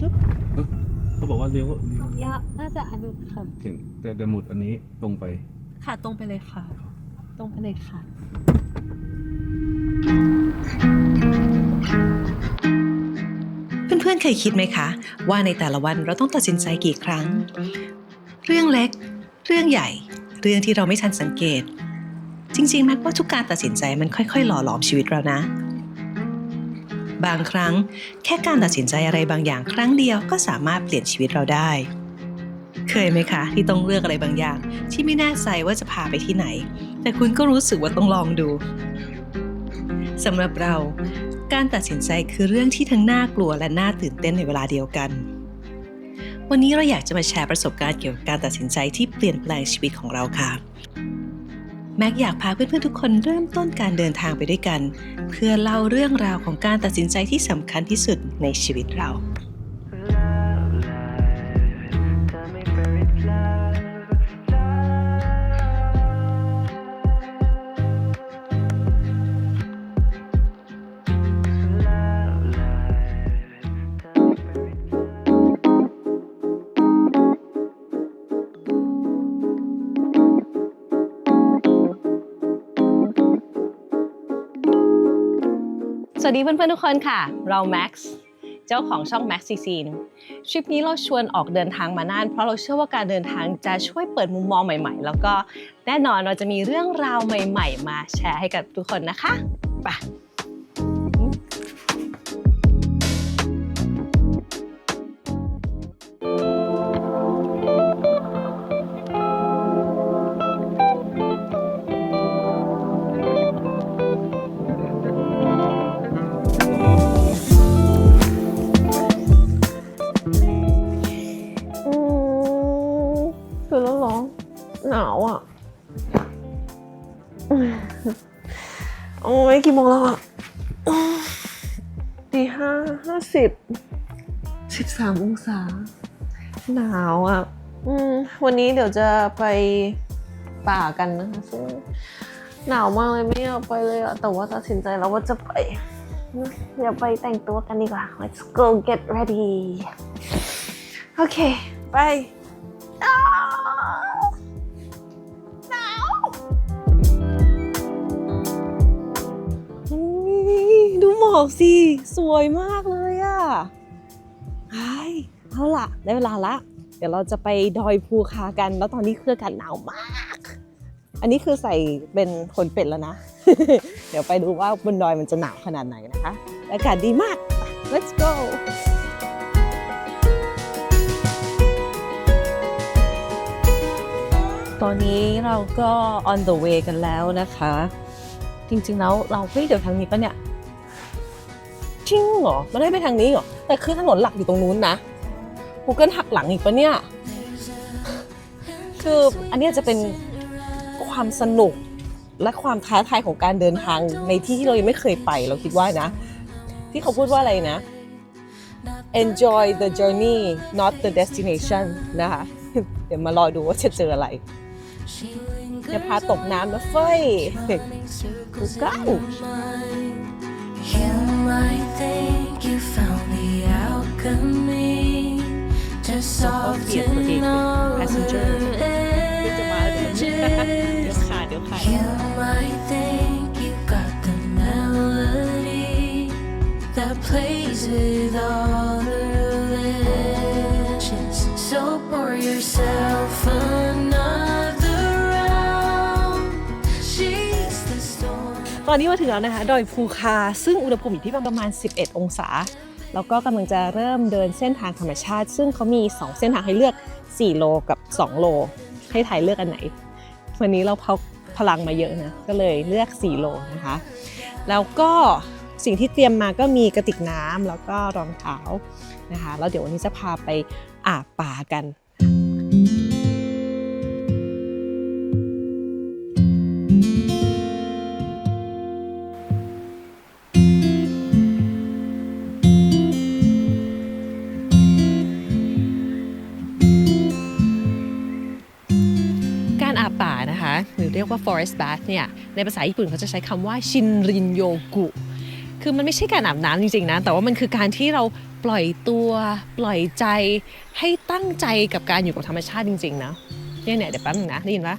จุ๊บเขาบอกว่าเลี้ยวเลี้ยวยะน่าจะอันนู้นค่ะถึงแต่แต่หมุดอันนี้ตรงไป ค่ะตรงไปเลยค่ะ ตรงไปเลยค่ะ เพื่อนๆเคยคิดไหมคะ ว่าในแต่ละวันเราต้องตัดสินใจกี่ครั้ง เรื่องเล็ก เรื่องใหญ่ เรื่องที่เราไม่ทันสังเกต จริงๆแม้ว่าทุกการตัดสินใจมันค่อยๆ หล่อหลอมชีวิตเรานะ บางครั้ง แค่การตัดสินใจอะไรบางอย่างครั้งเดียวก็สามารถเปลี่ยนชีวิตเราได้ เคยไหมคะ ที่ต้องเลือกอะไรบางอย่าง ที่ไม่แน่ใจว่าจะพาไปที่ไหน แต่คุณก็รู้สึกว่าต้องลองดูสำหรับเรา การตัดสินใจคือเรื่องที่ทั้งน่ากลัวและน่าตื่นเต้นในเวลาเดียวกัน วันนี้เราอยากจะมาแชร์ประสบการณ์เกี่ยวกับการตัดสินใจที่เปลี่ยนแปลงชีวิตของเราค่ะ แม็กอยากพาเพื่อนๆทุกคนเริ่มต้นการเดินทางไปด้วยกัน เพื่อเล่าเรื่องราวของการตัดสินใจที่สำคัญที่สุดในชีวิตเรา สวัสดีเพื่อนๆทุกคนค่ะ เราแม็กซ์เจ้าของช่อง Max ซีซีนทริปนี้เราชวนออกเดินทางมาน่าน เพราะเราเชื่อว่าการเดินทางจะช่วยเปิดมุมมองใหม่ๆ แล้วก็แน่นอนเราจะมีเรื่องราวใหม่ ๆ มาแชร์ให้กับทุกคนนะคะไป โอ้ยกี่โมงแล้วอะตีห้าห้าสิบสิบสามองศา หนาวอะอืมวันนี้เดี๋ยวจะไปป่ากันนะคะซึ่งหนาวมากเลยไม่อยากไปเลยอะแต่ว่าตัดสินใจแล้วว่าจะไปเดี๋ยวไปแต่งตัวกันดีกว่า let's go get ready โอเค ไป ดูหมอกสิ สวยมากเลยอะไอ้เอาล่ะ ได้เวลาละ เดี๋ยวเราจะไปดอยภูคากัน แล้วตอนนี้คืออากาศหนาวมาก อันนี้คือใส่เป็นขนเป็ดแล้วนะ เดี๋ยวไปดูว่าบนดอยมันจะหนาวขนาดไหนนะคะ อากาศดีมาก let's go ตอนนี้เราก็ on the way กันแล้วนะคะ จริงๆแล้วเราเฮ้ยเดี๋ยวทางนี้ปะเนี่ย จริงเหรอไม่ได้ไปทางนี้เหรอ แต่คือถนนหลักอยู่ตรงนู้นนะ Google หักหลังอีกปะเนี่ย คืออันนี้จะเป็นความสนุกและความท้าทายของการเดินทางในที่ที่เรายังไม่เคยไปเราคิดว่านะ ที่เขาพูดว่าอะไรนะ enjoy the journey not the destination นะคะ เดี๋ยวมารอดูว่าจะเจออะไรอย่าพาตกน้ำนะเฟ้ยกูกัน You might think you found the alchemy to soften all the edges. You might think you got the melody that plays with all. ตอนนี้มาถึงแล้วนะคะดอยภูคา ซึ่งอุณหภูมิอยู่ที่ประมาณ 11 องศา แล้วก็กำลังจะเริ่มเดินเส้นทางธรรมชาติ ซึ่งเขามี 2 เส้นทางให้เลือก 4 โลกับ 2 โล ให้ถ่ายเลือกอันไหน วันนี้เราพกพลังมาเยอะนะ ก็เลยเลือก 4 โลนะคะ แล้วก็สิ่งที่เตรียมมาก็มีกระติกน้ำแล้วก็รองเท้านะคะ แล้วเดี๋ยววันนี้จะพาไปอาบป่ากัน forest bath เนี่ยในภาษาญี่ปุ่นเขาจะใช้คำว่าชินรินโยกุคือมันไม่ใช่การอาบน้ำจริงๆนะ แต่ว่ามันคือการที่เราปล่อยตัวปล่อยใจให้ตั้งใจกับการอยู่กับธรรมชาติจริง ๆ นะเนี่ยเนี่ยเดี๋ยวแป๊บนึงนะได้ยินปะ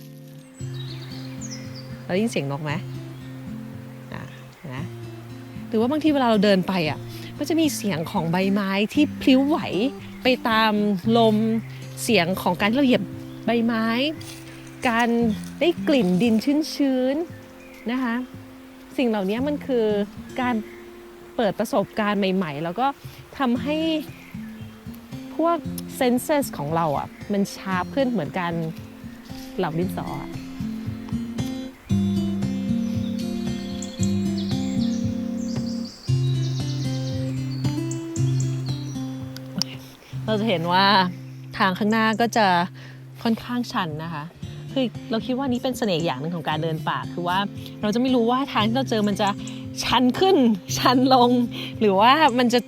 เราได้ยินเสียงนกไหมอะเห็นะหรือว่าบางทีเวลาเราเดินไปอะก็จะมีเสียงของใบไม้ที่พลิ้วไหวไปตามลมเสียงของการที่เราเหยียบใบไม้ การได้กลิ่นดินชื้นๆนะคะ สิ่งเหล่านี้มันคือการเปิดประสบการณ์ใหม่ ๆ แล้วก็ทำให้พวกเซนเซสของเราอะมันชาร์ปขึ้นเหมือนการเหลับดินสออเราจะเห็นว่าทางข้างหน้าก็จะค่อนข้างชันนะคะ คือเราคิดว่านี้เป็นเสน่ห์อย่างหนึ่งของการเดินป่าคือว่าเราจะไม่รู้ว่าทางที่เราเจอมันจะชันขึ้น ชันลง หรือว่ามันจะ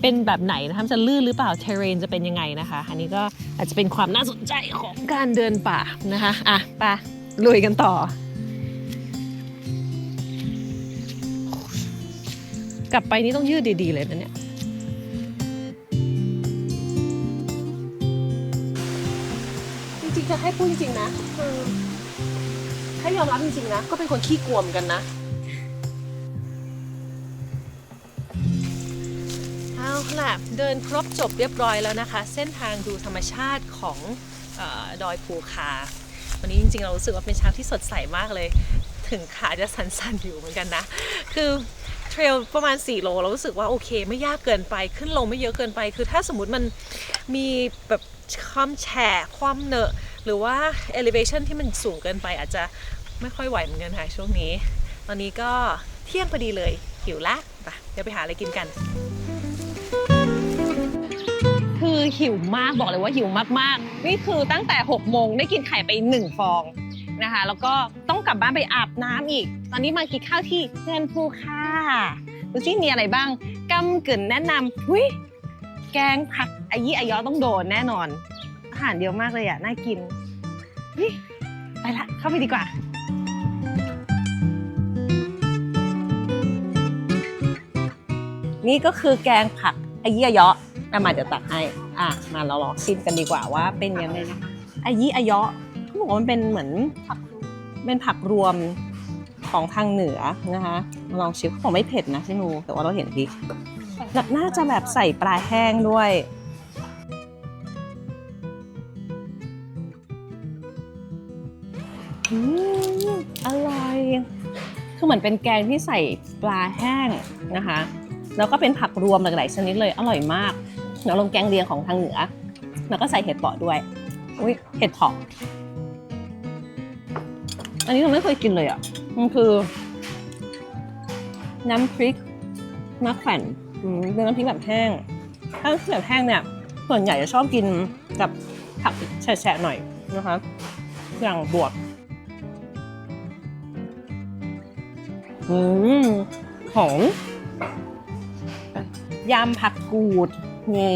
เป็นแบบไหนนะคะจะลื่นหรือเปล่าเทเรนจะเป็นยังไงนะคะ อันนี้ก็อาจจะเป็นความน่าสนใจของการเดินป่านะคะอะไปลุยกันต่อ กลับไปนี่ต้องยืดดีๆเลยนะเนี่ย จะให้พูดจริงๆนะคือให้ยอมรับจริงๆนะ ก็เป็นคนขี้กลัวเหมือนกันนะเอาล่ะเดินครบจบเรียบร้อยแล้วนะคะ เส้นทางดูธรรมชาติของเออดอยภูคา วันนี้จริงๆ เรารู้สึกว่าเป็นเช้าที่สดใสมากเลย ถึงขาจะสั่นๆอยู่เหมือนกันนะ คือเทรลประมาณ 4 โล เรารู้สึกว่าโอเค ไม่ยากเกินไปขึ้นลงไม่เยอะเกินไป คือถ้าสมมติมันมีแบบ ความแฉะความเหนอะหรือว่า elevation ที่มันสูงเกินไปอาจจะไม่ค่อยไหวเหมือนกันค่ะช่วงนี้ ตอนนี้ก็เที่ยงพอดีเลยหิวละไปเดี๋ยวไปหาอะไรกินกัน คือหิวมากบอกเลยว่าหิวมากๆ นี่คือตั้งแต่6โมงได้กินไข่ไป 1 ฟองนะคะ แล้วก็ต้องกลับบ้านไปอาบน้ำอีก ตอนนี้มากินข้าวที่เงินภูค่ะดูสิมีอะไรบ้างกำกึ่นแนะนำหุยแกงผัก อายี่อายอต้องโดนแน่นอน อาหารเยอะมากเลยอะ น่ากินเฮ้ยไปละ เข้าไปดีกว่า นี่ก็คือแกงผักอายี่อายอเอามาเดี๋ยวตักให้ อะ มาเราลองชิมกันดีกว่าว่าเป็นยังไงนะคะอายี่อายอเขาบอกว่ามันเป็นเหมือนผักเป็นผักรวมของทางเหนือนะคะมาลองชิมเขาบอกไม่เผ็ดนะใช่นูแต่ว่าเราเห็นพริกแบบน่าจะแบบใส่ปลาแห้งด้วย อร่อย คือเหมือนเป็นแกงที่ใส่ปลาแห้งนะคะ แล้วก็เป็นผักรวมหลายๆชนิดเลย อร่อยมากเดี๋ยวลงแกงเลียงของทางเหนือ แล้วก็ใส่เห็ดเปาะด้วย อุ้ยเห็ดเผาะอันนี้เราไม่เคยกินเลยอะ มันคือ น้ำพริกมะแขวนอืมเป็นน้ำพริกแบบแห้ง ถ้าน้ำพริกแบบแห้งเนี่ย ส่วนใหญ่จะชอบกินกับผักแฉะๆหน่อยนะคะอย่างบวบ อืมหอมยำผักกูด มี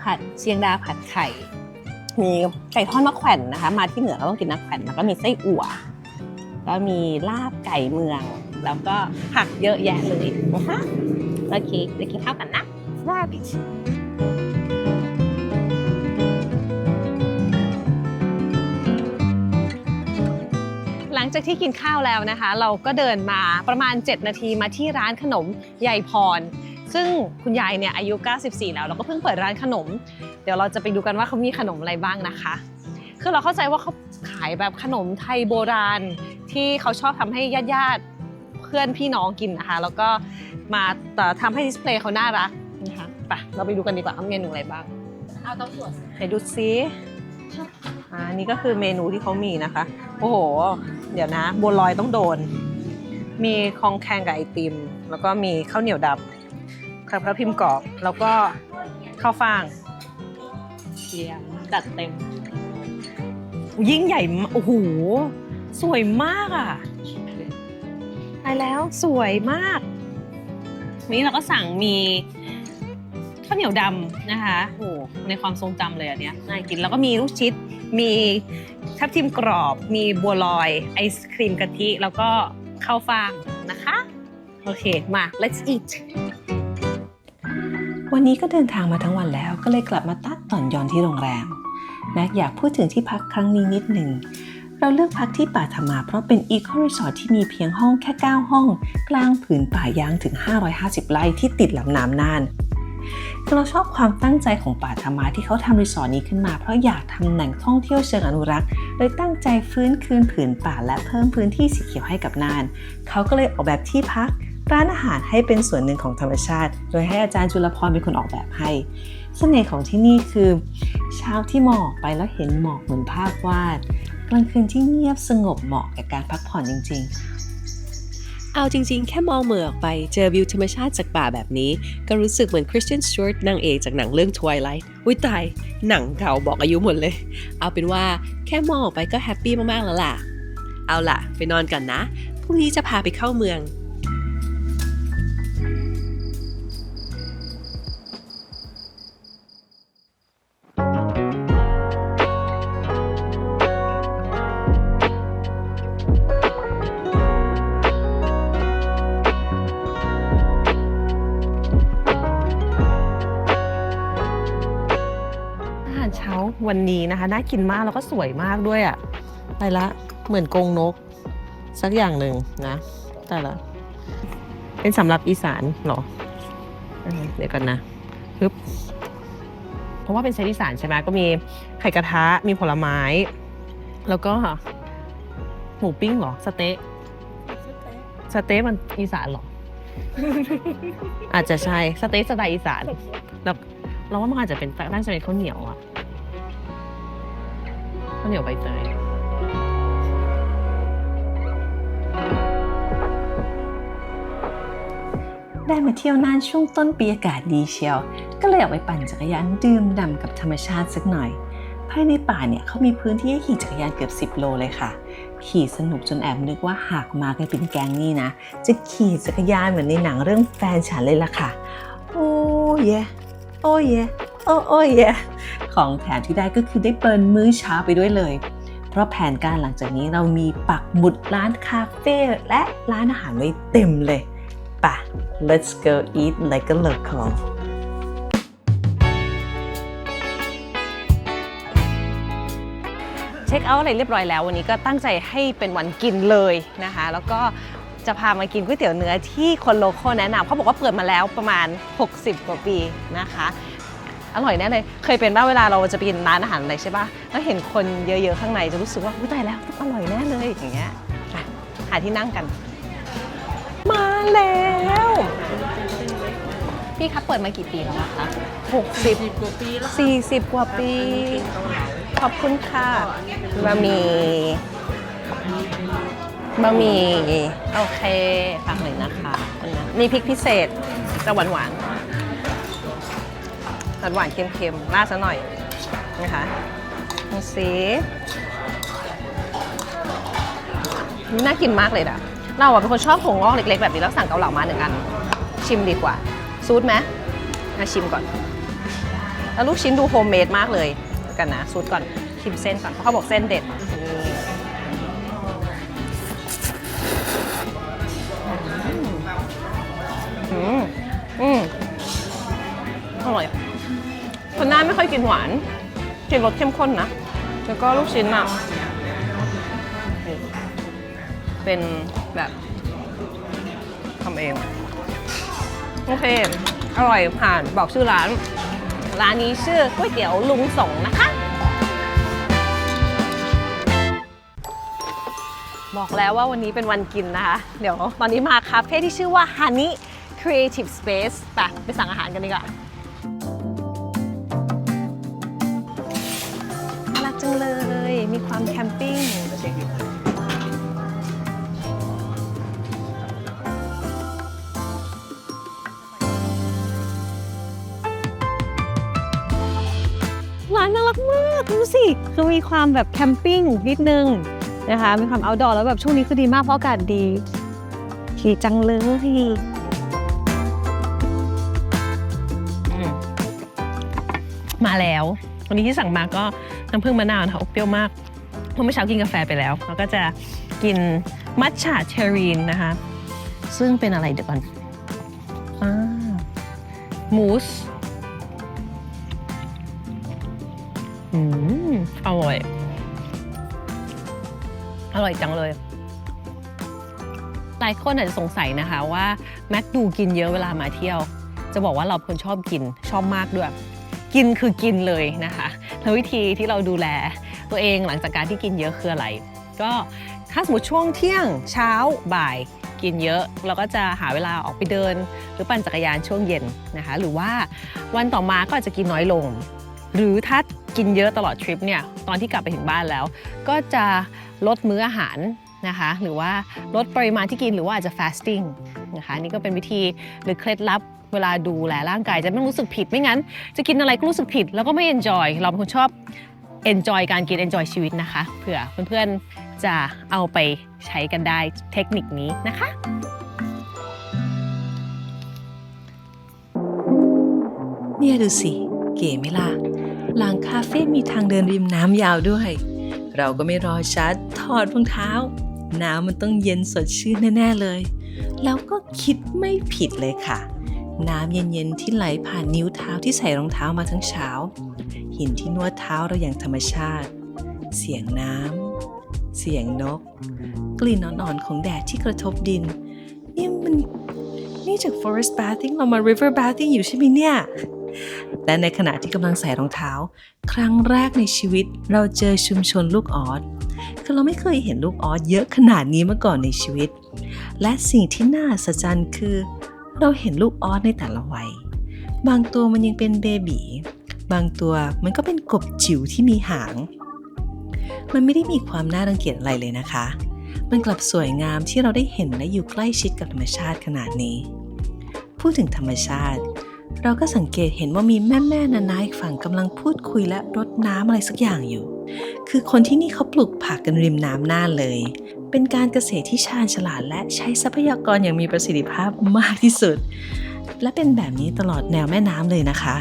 ผัดเชียงดาผัดไข่ มีไก่ทอดมะแขวนนะคะ มาที่เหนือเราต้องกินมะแขวนแล้วก็มีไส้อั่ว ก็มีลาบไก่เมือง แล้วก็ผักเยอะแยะเลยนะคะโอเคเดี๋ยวกินข้าวกันนะลาบห จากที่กินข้าวแล้วนะคะ เราก็เดินมาประมาณ 7 นาทีมาที่ร้านขนมยายพร ซึ่งคุณยายเนี่ยอายุ 94 แล้วเราก็เพิ่งเปิดร้านขนม เดี๋ยวเราจะไปดูกันว่าเขามีขนมอะไรบ้างนะคะ คือเราเข้าใจว่าเขาขายแบบขนมไทยโบราณ ที่เขาชอบทำให้ญาติๆเพื่อนพี่น้องกินนะคะ แล้วก็มาแต่ทำให้ดิสเพลย์เขาน่ารักนะคะไปเราไปดูกันดีกว่าว่าเมนูอะไรบ้างเอาเต้าส่วนไหนดูซิ อ่านี่ก็คือเมนูที่เขามีนะคะ โอ้โห เดี๋ยวนะบัวลอยต้องโดน มีคองแคงกับไอติม แล้วก็มีข้าวเหนียวดำครับข้าวพิมพ์กรอบ แล้วก็ข้าวฟ่างเยี่ยมจัดเต็ม ยิ่งใหญ่มากโอ้โห สวยมากอะตายแล้วสวยมาก นี้เราก็สั่งมีข้าวเหนียวดำนะคะโอ้โหในความทรงจำเลยอันเนี้ยน่ากินแล้วก็มีลูกชิด มีทับทิมกรอบ มีบัวลอย ไอศครีมกะทิ แล้วก็ข้าวฟ่างนะคะ โอเค มา let's eat วันนี้ก็เดินทางมาทั้งวันแล้วก็เลยกลับมาตัดตอนยอนที่โรงแรม แม็กอยากพูดถึงที่พักครั้งนี้นิดหนึ่ง เราเลือกพักที่ป่าธรรมา เพราะเป็นอีโครีสอร์ทที่มีเพียงห้องแค่ 9 ห้อง กลางผืนป่ายางถึง 550 ไร่ที่ติดลำน้ำน่าน คือเราชอบความตั้งใจของป่าธรรมาที่เขาทำรีสอร์ทนี้ขึ้นมา เพราะอยากทำแหล่งท่องเที่ยวเชิงอนุรักษ์เลยตั้งใจฟื้นคืนผืนป่าและเพิ่มพื้นที่สีเขียวให้กับน่าน เขาก็เลยออกแบบที่พัก ร้านอาหารให้เป็นส่วนหนึ่งของธรรมชาติ โดยให้อาจารย์จุลพรเป็นคนออกแบบให้เสน่ห์ของที่นี่คือ เช้าที่หมองออกไปแล้วเห็นหมอกเหมือนภาพวาดกลางคืนที่เงียบสงบเหมาะกับการพักผ่อนจริง เอาจริงๆ แค่มองเหมือออกไปเจอวิวธรรมชาติจากป่าแบบนี้ ก็รู้สึกเหมือนคริสเตียนส t ว w ตนางเอกจากหนังเรื่อง Twilight อุ้ยตาย หนังเก่าบอกอายุหมดเลย เอาเป็นว่าแค่มองออกไปก็แฮปปี้มากๆแล้วล่ะ เอาล่ะ ไปนอนกันนะ พรุ่งนี้จะพาไปเข้าเมือง วันนี้นะคะ น่ากินมากแล้วก็สวยมากด้วยอะ่ะไปละเหมือนกงนก สักอย่างหนึ่งนะแต่ละ เป็นสำหรับอีสานเหรอเออเดี๋ยวกันนะฮึบเพราะว่าเป็นเซตอีสานใช่ไหมก็มีไข่กระทะมีผลไม้ แล้วก็หมูปิ้งเหรอสเต๊ะสเต๊ะมันอีสานเหรอ อาจจะใช่สเต๊ะสไตล์อีสานแล้วเราว่ามันอาจจะเป็นน่าจะเป็นข้าวเหนียวอะ ข้าวเหนียวใบเตยได้มาเที่ยวน่านช่วงต้นปีอากาศดีเชียว ก็เลยออกไปปั่นจักรยานดื่มด่ำกับธรรมชาติสักหน่อย ภายในป่าเนี่ยเขามีพื้นที่ให้ขี่จักรยานเกือบ 10 โลเลยค่ะ ขี่สนุกจนแอบนึกว่าหากมากันเป็นแก๊งนี่นะ จะขี่จักรยานเหมือนในหนังเรื่องแฟนฉันเลยล่ะค่ะ โอ้เยโอ้เยโอ้โอ้เย ของแถมที่ได้ก็คือได้เปิดมื้อเช้าไปด้วยเลย เพราะแผนการหลังจากนี้เรามีปักหมุดร้านคาเฟ่และร้านอาหารไว้เต็มเลยป่ะ let's go eat like a local เช็คเอาท์อะไรเรียบร้อยแล้ววันนี้ก็ตั้งใจให้เป็นวันกินเลยนะคะ แล้วก็จะพามากินก๋วยเตี๋ยวเนื้อที่คนโลคอลแนะนำเขาบอกว่าเปิดมาแล้วประมาณ 60 กว่าปีนะคะ อร่อยแน่เลย เคยเป็นบ้าเวลาเราจะไปกินร้านอาหารอะไรใช่ปะแล้วเห็นคนเยอะๆข้างในจะรู้สึกว่าอุ้ยตายแล้วต้องอร่อยแน่เลยอย่างเงี้ยอะหาที่นั่งกัน มาแล้ว พี่คะเปิดมากี่ปีแล้วอะคะ60 กว่าปีแล้ว40 กว่าปี ขอบคุณค่ะบะหมี่บะหมี่โอเคฝากหน่อยนะคะอันนั้นมีพริกพิเศษจะหวานหวาน หวานหวานเค็มๆราดซะหน่อยนะคะดูสินี่น่ากินมากเลยอะเราอะเป็นคนชอบถั่วงอกเล็กๆแบบนี้แล้วสั่งเกาเหลามาหนึ่งอัน ชิมดีกว่า ซูดไหมมาชิมก่อน แล้วลูกชิ้นดูโฮมเมดมากเลยกันนะ ซูดก่อน ชิมเส้นก่อนเพราะเขาบอกเส้นเด็ดอืม อืม อร่อย คนหน้าไม่ค่อยกินหวาน กินรสเข้มข้นนะ แล้วก็ลูกชิ้นอะ เป็นแบบทำเอง โอเค อร่อยผ่านบอกชื่อร้าน ร้านนี้ชื่อก๋วยเตี๋ยวลุงสงนะคะ บอกแล้วว่าวันนี้เป็นวันกินนะคะ เดี๋ยวตอนนี้มาคาเฟ่ที่ชื่อว่า Honey Creative Space ไปไปสั่งอาหารกันดีกว่า ความแคมปิ้งร้านน่ารักมากดูสิ คือมีความแบบแคมปิ้งนิดนึงนะคะ มีความเอาดอร์แล้วแบบช่วงนี้คือดีมากเพราะอากาศดีดีจังเลยอืมมาแล้ว วันนี้ที่สั่งมาก็น้ำผึ้งมะนาวนะคะเปรี้ยวมาก ราเมื่อเช้ากินกาแฟไปแล้วเราก็จะกินมัทฉะเชอรีนนะคะ ซึ่งเป็นอะไรเดี๋ยวก่อนอ่ามูสอือร่อย อร่อยจังเลย หลายคนอาจจะสงสัยนะคะว่าแม็กดูกินเยอะเวลามาเที่ยว จะบอกว่าเราคนชอบกินชอบมากด้วย กินคือกินเลยนะคะ แล้ววิธีที่เราดูแล ตัวเองหลังจากการที่กินเยอะคืออะไร ก็ถ้าสมมติช่วงเที่ยงเช้าบ่ายกินเยอะเราก็จะหาเวลาออกไปเดิน หรือปั่นจักรยานช่วงเย็นนะคะหรือว่าวันต่อมาก็อาจจะกินน้อยลง หรือถ้ากินเยอะตลอดทริปเนี่ยตอนที่กลับไปถึงบ้านแล้ว ก็จะลดมื้ออาหารนะคะหรือว่าลดปริมาณที่กินหรือว่าอาจจะ fasting นะคะนี่ก็เป็นวิธีหรือเคล็ดลับเวลาดูแลร่างกายจะไม่รู้สึกผิดไม่งั้น จะกินอะไรก็รู้สึกผิดแล้วก็ไม่ enjoy เราเป็นคนชอบ enjoy การกิน enjoy ชีวิตนะคะ เผื่อเพื่อนๆจะเอาไปใช้กันได้เทคนิคนี้นะคะเนี่ยดูสิ เก๋ไหมล่ะ หลังคาเฟ่มีทางเดินริมน้ำยาวด้วย เราก็ไม่รอช้าถอดรองเท้า น้ำมันต้องเย็นสดชื่นแน่ ๆ เลย แล้วก็คิดไม่ผิดเลยค่ะ น้ำเย็น ๆ ที่ไหลผ่านนิ้วเท้าที่ใส่รองเท้ามาทั้งเช้า หินที่นวดเท้าเราอย่างธรรมชาติ เสียงน้ำ เสียงนก กลิ่นอ่อนๆของแดดที่กระทบดิน นี่มัน นี่จาก forest bathing เรามา river bathing อยู่ใช่ไหมเนี่ย และในขณะที่กำลังใส่รองเท้า ครั้งแรกในชีวิตเราเจอชุมชนลูกออสคือเราไม่เคยเห็นลูกออสเยอะขนาดนี้มาก่อนในชีวิต และสิ่งที่น่าอัศจรรย์คือ เราเห็นลูกออสในแต่ละวัย บางตัวมันยังเป็นเบบี บางตัวมันก็เป็นกบจิ๋วที่มีหาง มันไม่ได้มีความน่ารังเกียจอะไรเลยนะคะ มันกลับสวยงามที่เราได้เห็นและอยู่ใกล้ชิดกับธรรมชาติขนาดนี้ พูดถึงธรรมชาติ เราก็สังเกตเห็นว่ามีแม่แม่นานาอีกฝั่งกำลังพูดคุยและรดน้ำอะไรสักอย่างอยู่ คือคนที่นี่เขาปลูกผักกันริมน้ำน่านเลย เป็นการเกษตรที่ชาญฉลาดและใช้ทรัพยากรอย่างมีประสิทธิภาพมากที่สุด และเป็นแบบนี้ตลอดแนวแม่น้ำเลยนะคะ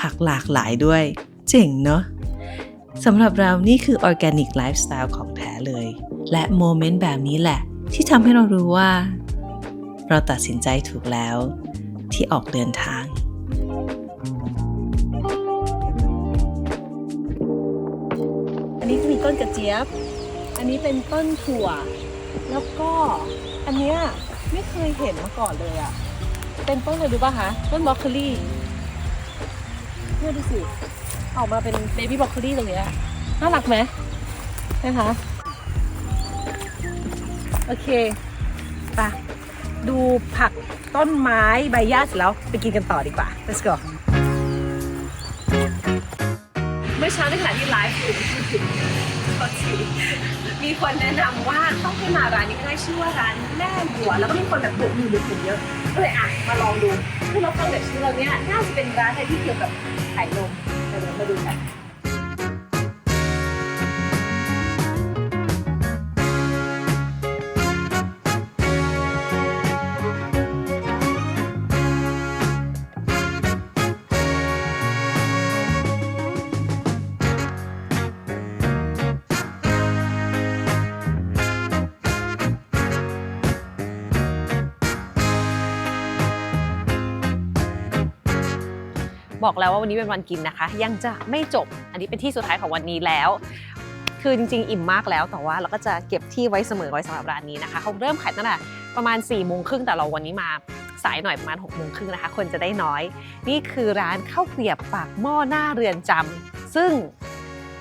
ผักหลากหลายด้วย เจ๋งเนาะสำหรับเรานี่คือ Organic Lifestyle ของแท้เลย และโมเมนต์แบบนี้แหละ ที่ทำให้เรารู้ว่า เราตัดสินใจถูกแล้ว ที่ออกเดินทางอันนี้จะมีต้นกระเจี๊ยบ อันนี้เป็นต้นถั่ว แล้วก็อันเนี้ยไม่เคยเห็นมาก่อนเลยอะ่ะเป็นต้นอะไรรู้ป่ะคะต้นบรอกโคลี เนี่ยดูสิออกมาเป็นเบบี้บ็อกโคลีตรงเนี้ยน่ารักไหมนะคะโอเคไปะดูผักต้นไม้ใบหญ้าเสร็จแล้ว ไปกินกันต่อดีกว่า let's go เมื่อเช้าในขณะที่ไลฟ์อยู่พูดถึง ษทีมีคนแนะนำว่าต้องให้มาร้านนี้ก็ได้ชื่อว่าร้านแม่บัว แล้วก็มีคนแบบปลูกมือดูคนเยอะก็เลยอะมาลองดูคือเราฟังแบบชื่อเราเนี้ยน่าจะเป็นร้านอะไรที่เกี่ยวกับขายนมเดี๋ยวเรามาดูกัน บอกแล้วว่าวันนี้เป็นวันกินนะคะ ยังจะไม่จบ อันนี้เป็นที่สุดท้ายของวันนี้แล้ว คือจริงๆอิ่มมากแล้ว แต่ว่าเราก็จะเก็บที่ไว้เสมอไว้สำหรับร้านนี้นะคะเขาเริ่มขายตั้งแต่ประมาณ4ี่โมงครึ่งแต่เราวันนี้มาสายหน่อยประมาณ6กโมงครึ่งนะคะ คนจะได้น้อย นี่คือร้านข้าวเกรียบปากหม้อหน้าเรือนจำซึ่ง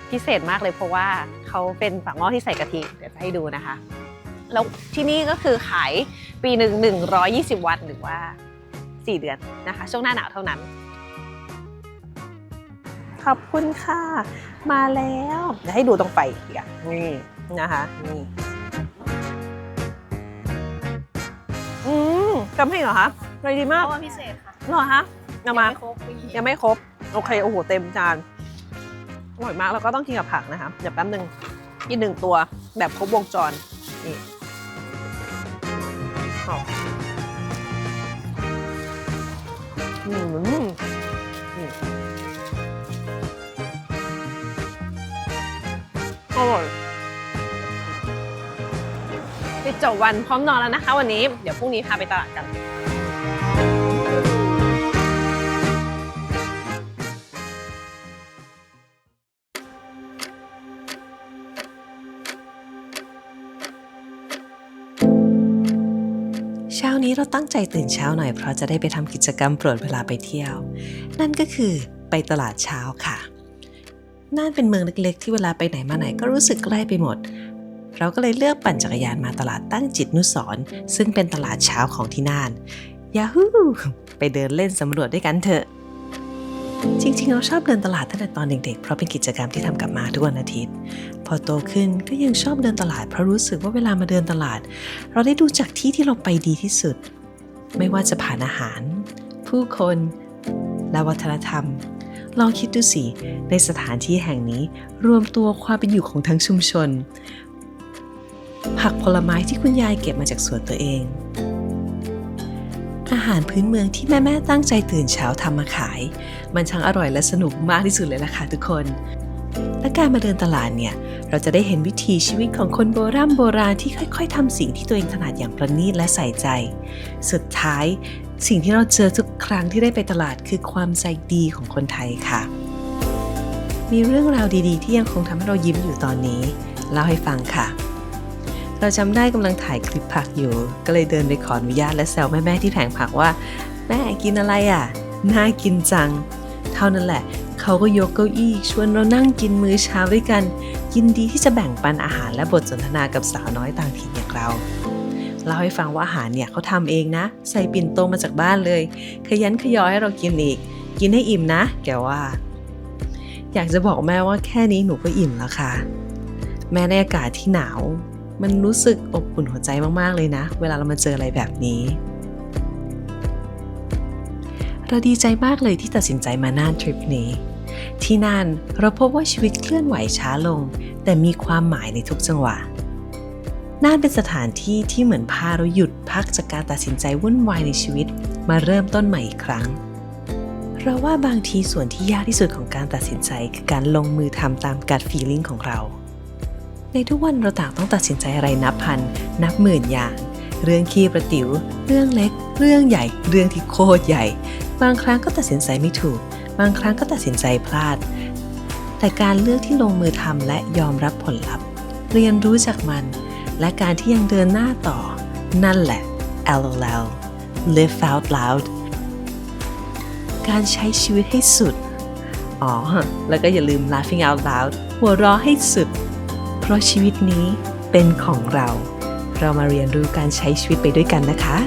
พิเศษมากเลยเพราะว่าเขาเป็นปากหม้อที่ใส่กะทิเดี๋ยวจะให้ดูนะคะ แล้วที่นี่ก็คือขายปีหนึ่ง120 วันหรือว่า 4 เดือนนะคะ ช่วงหน้าหนาวเท่านั้น ขอบคุณค่ะ มาแล้วเดี๋ยวให้ดูตรงไฟอีกอะนี่นะคะนี่อืมจำให้เหรอคะอะไรดีมากเพราะว่าพิเศษค่ะเหรอคะเอามาครบยังไม่ครบ โอเค โอ้โห เต็มจานอร่อยมาก แล้วก็ต้องกินกับผักนะคะเดี๋ยวแป๊บนึงอีกหนึ่งตัวแบบครบวงจร นี่เอาอืม อร่อยปิจบวันพร้อมนอนแล้วนะคะ วันนี้ เดี๋ยวพรุ่งนี้พาไปตลาดกัน เช้านี้เราตั้งใจตื่นเช้าหน่อยเพราะจะได้ไปทำกิจกรรมโปรดเวลาไปเที่ยว นั่นก็คือไปตลาดเช้าค่ะ น่านเป็นเมืองเล็กๆ ที่เวลาไปไหนมาไหนก็รู้สึกใกล้ไปหมด เราก็เลยเลือกปั่นจักรยานมาตลาดตั้งจิตนุสรณ์ซึ่งเป็นตลาดเช้าของที่น่านยาฮูไปเดินเล่นสำรวจด้วยกันเถอะ จริงๆ เราชอบเดินตลาดตั้งแต่ตอนเด็กๆ เพราะเป็นกิจกรรมที่ทำกับมาทุกวันอาทิตย์ พอโตขึ้นก็ยังชอบเดินตลาด เพราะรู้สึกว่าเวลามาเดินตลาด เราได้ดูจากที่ที่เราไปดีที่สุด ไม่ว่าจะผ่านอาหาร ผู้คน และวัฒนธรรม ลองคิดดูสิ ในสถานที่แห่งนี้รวมตัวความเป็นอยู่ของทั้งชุมชน ผักผลไม้ที่คุณยายเก็บมาจากสวนตัวเอง อาหารพื้นเมืองที่แม่ ๆ ตั้งใจตื่นเช้าทำมาขาย มันช่างอร่อยและสนุกมากที่สุดเลยล่ะค่ะทุกคน และการมาเดินตลาดเนี่ย เราจะได้เห็นวิถีชีวิตของคนโบราณโบราณที่ค่อย ๆทำสิ่งที่ตัวเองถนัดอย่างประณีตและใส่ใจ สุดท้าย สิ่งที่เราเจอทุกครั้งที่ได้ไปตลาดคือความใจดีของคนไทยค่ะ มีเรื่องราวดีๆ ที่ยังคงทำให้เรายิ้มอยู่ตอนนี้ เล่าให้ฟังค่ะ เราจำได้กำลังถ่ายคลิปผักอยู่ ก็เลยเดินไปขออนุญาตและแซวแม่ ๆ ที่แผงผักว่า แม่กินอะไรอะ น่ากินจัง เท่านั้นแหละ เขาก็ยกเก้าอี้ชวนเรานั่งกินมื้อเช้าด้วยกัน ยินดีที่จะแบ่งปันอาหารและบทสนทนากับสาวน้อยต่างถิ่นอย่างเรา เล่าให้ฟังว่าอาหารเนี่ยเขาทำเองนะ ใส่ปิ่นโตมาจากบ้านเลย ขยันขยอให้เรากินอีก กินให้อิ่มนะ แกว่า อยากจะบอกแม่ว่าแค่นี้หนูก็อิ่มแล้วค่ะ แม้ในอากาศที่หนาว มันรู้สึกอบอุ่นหัวใจมากๆเลยนะ เวลาเรามาเจออะไรแบบนี้เราดีใจมากเลยที่ตัดสินใจมาน่านทริปนี้ ที่นั่นเราพบว่าชีวิตเคลื่อนไหวช้าลง แต่มีความหมายในทุกจังหวะ น่านเป็นสถานที่ที่เหมือนพาเราหยุดพักจากการตัดสินใจวุ่นวายในชีวิต มาเริ่มต้นใหม่อีกครั้ง เราว่าบางทีส่วนที่ยากที่สุดของการตัดสินใจคือการลงมือทำตามกัดฟีลิ่งของเรา ในทุกวันเราต่างต้องตัดสินใจอะไรนับพัน นับหมื่นอย่าง เรื่องขี้ประติ๋ว เรื่องเล็ก เรื่องใหญ่ เรื่องที่โคตรใหญ่ บางครั้งก็ตัดสินใจไม่ถูก บางครั้งก็ตัดสินใจพลาด แต่การเลือกที่ลงมือทำและยอมรับผลลัพธ์ เรียนรู้จากมัน และการที่ยังเดินหน้าต่อ นั่นแหละ LOL live out loud การใช้ชีวิตให้สุด อ๋อ แล้วก็อย่าลืม laughing out loud หัวเราะให้สุด เพราะชีวิตนี้เป็นของเรา เรามาเรียนรู้การใช้ชีวิตไปด้วยกันนะคะ